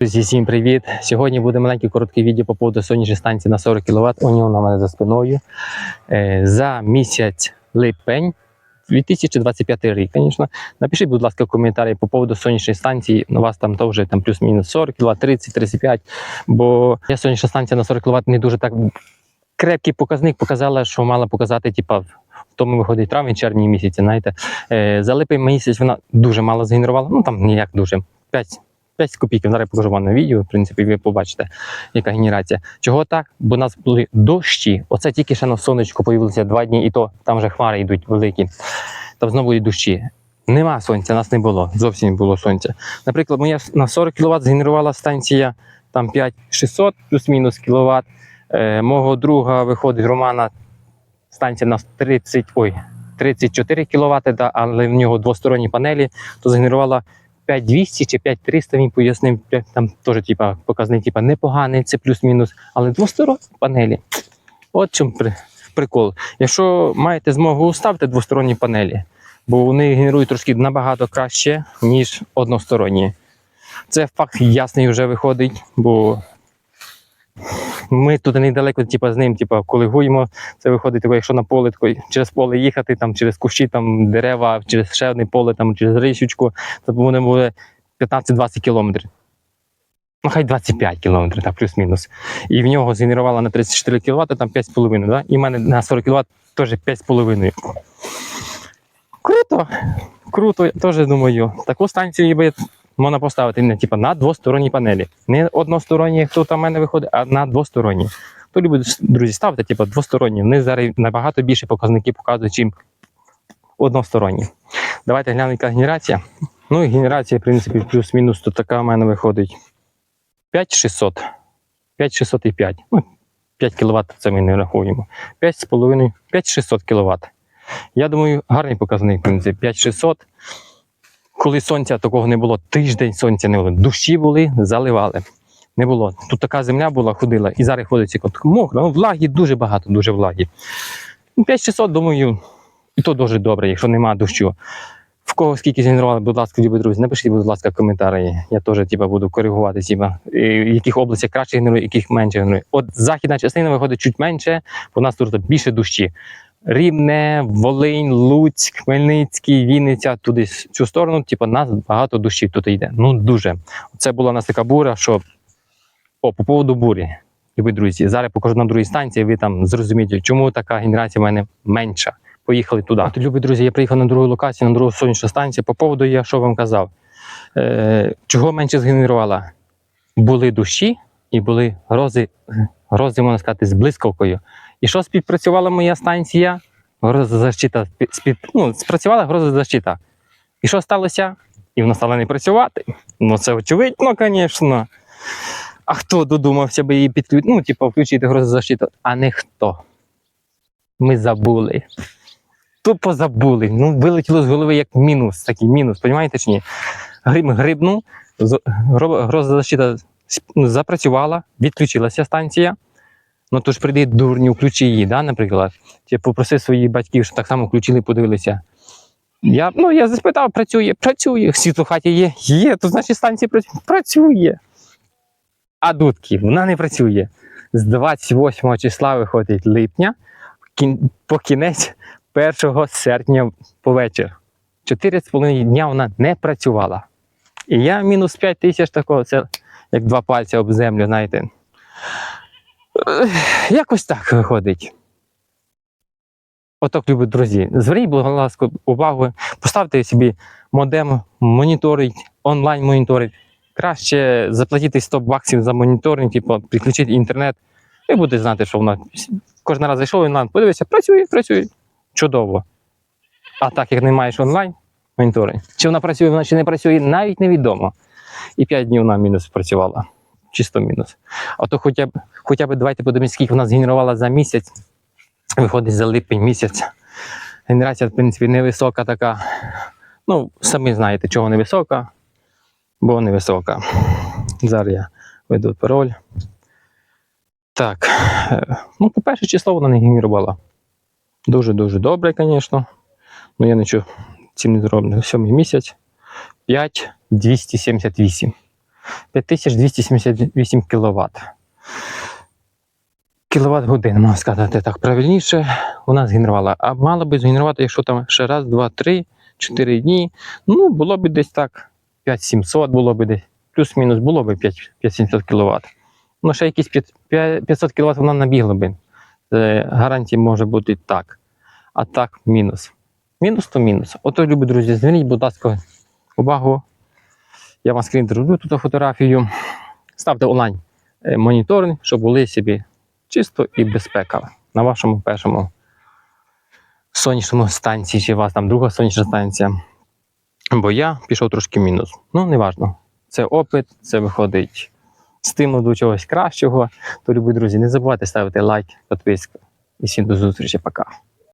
Друзі, всім привіт! Сьогодні буде маленький короткий відео по поводу сонячної станції на 40 кВт. У нього на мене за спиною. Е, За місяць липень 2025 рік, звісно. Напишіть, будь ласка, коментарі по поводу сонячної станції. У вас там теж там плюс-мінус 40 кВт, 30, 35. Бо я сонячна станція на 40 кВт не дуже так крепкий показник. Показала, що мала показати, типа, тому виходить травень, червні місяці. Знаєте, Е, за липень місяць вона дуже мало згенерувала. Ну там ніяк дуже 5 5 копійків. Зараз я покажу вам на відео. В принципі, ви побачите, яка генерація. Чого так? Бо у нас були дощі. Оце тільки ще на сонечко появилося два дні, і то там вже хмари йдуть великі. Там знову будуть дощі. Нема сонця, нас не було. Зовсім не було сонця. Наприклад, моя на 40 кВт згенерувала станція там 5600 плюс-мінус кВт. Е, мого друга виходить Романа. Станція на 30, ой, 34 кВт, але в нього двосторонні панелі, то згенерувала 5200 чи 5300, він пояснив, там теж типа, показник типа, непоганий, це плюс-мінус, але двосторонні панелі. От чим при, прикол. Якщо маєте змогу, ставте двосторонні панелі, бо вони генерують трошки набагато краще, ніж односторонні. Це факт ясний вже виходить, бо ми тут недалеко, типа, з ним, типа, колегуємо. Це виходить, тако, якщо на поле тако, через поле їхати, там, через кущі, там, дерева, через ще одне поле, там, через річечку, то буде, буде 15-20 кілометрів. Ну, хай 25 кілометрів, так, плюс-мінус. І в нього згенерувала на 34 кВт, там 5,5, да? і в мене на 40 кВт теж 5,5. Круто! Круто, я теж думаю. Таку станцію би можна поставити не, типу, на двосторонні панелі. Не односторонні, як тут у мене виходить, а на двосторонні. То любить, друзі, ставте, типу, двосторонні. Вони зараз набагато більше показники показують, чим односторонні. Давайте глянемо, яка генерація. Ну і генерація, в принципі, плюс-мінус, то така в мене виходить 5600. 5605. Ну, 5 кВт це ми не рахуємо. 5,5, 5600 кВт. Я думаю, гарний показник, в принципі, 5600. Коли сонця такого не було, тиждень сонця не було. Душі були, заливали. Не було. Тут така земля була, ходила, і зараз ходить мокро. Ну, влаги дуже багато, дуже влаги. Ну, 5600, думаю, і то дуже добре, якщо нема дощу. В кого скільки згенерували, будь ласка, любі друзі, напишіть, будь ласка, коментарі. Я теж типа, буду коригувати, типа, е, в яких областях краще генерує, яких менше генерує. От західна частина виходить чуть менше, бо у нас тут більше дощі. Рівне, Волинь, Луцьк, Хмельницький, Вінниця, туди в цю сторону, типу, нас багато дощів тут йде. Ну дуже. Це була у нас така буря, що о, по поводу бурі. Любі друзі, зараз покажу на другій станції, ви там зрозумієте, чому така генерація в мене менша. Поїхали туди. От, любі друзі, я приїхав на другу локацію, на другу сонячну станцію. По поводу я що вам казав. Е, чого менше згенерувала? Були дощі і були грози, грози, можна сказати, з блискавкою. І що співпрацювала моя станція? Грозозащита спів... ну, спрацювала грозозащита. І що сталося? І вона стала не працювати. Ну, це очевидно, звісно. А хто додумався би її підключити? Ну, типу, включити грозозащиту? А не хто. Ми забули. Тупо забули. Ну, вилетіло з голови як мінус, такий мінус, розумієте чи ні? Гриб грибнув, грозозащита ну, запрацювала, відключилася станція. Ну то ж прийди дурню, включи її, да, наприклад. Чи попроси своїх батьків, щоб так само включили, подивилися. Я, ну, я запитав, працює, працює. Світло в хаті є, є, то значить станція працює. Працює. А дудки, вона не працює. З 28 числа виходить липня, кін- по кінець 1 серпня по вечір. 4,5 дня вона не працювала. І я мінус 5 тисяч такого, це як два пальці об землю, знаєте. Якось так виходить. Отак, любі друзі, зверніть, будь ласка, увагу, поставте собі модем, моніторить, онлайн моніторить. Краще заплатити 100 баксів за моніторинг, типу, підключити інтернет, і будете знати, що вона кожен раз зайшов онлайн, подивився, працює, працює. Чудово. А так як не маєш онлайн моніторинг, чи вона працює, вона чи не працює, навіть невідомо. І 5 днів вона мінус працювала. Чисто мінус. А то хоча б, хоча б давайте подивимось, скільки вона згенерувала за місяць. Виходить за липень місяць. Генерація, в принципі, невисока така. Ну, самі знаєте, чого невисока, бо невисока. Зараз я веду пароль. Так. е, Ну, по перше число вона не генерувала. Дуже-дуже добре, звісно. Ну, я нічого цим не зроблю. Сьомий місяць. 5 278. 5278 кВт. Кіловат годин, можна сказати так правильніше, у нас генерувала. А мало би згенерувати, якщо там ще раз, два, три, чотири дні. Ну, було б десь так, 5700 було б десь, плюс-мінус було б 5 5700 кВт. Ну, ще якісь 5 5 500 кВт вона набігла би. Е, гарантії може бути так. А так, мінус. Мінус то мінус. Ото, любі друзі, зверніть, будь ласка, увагу. Я вам скрін зроблю тут фотографію. Ставте онлайн е, моніторинг, щоб були собі чисто і безпека на вашому першому сонячному станції, чи у вас там друга сонячна станція. Бо я пішов трошки мінус. Ну, неважно. Це опит, це виходить стимул до чогось кращого. То, любі друзі, не забувайте ставити лайк, підписку. І всім до зустрічі, пока.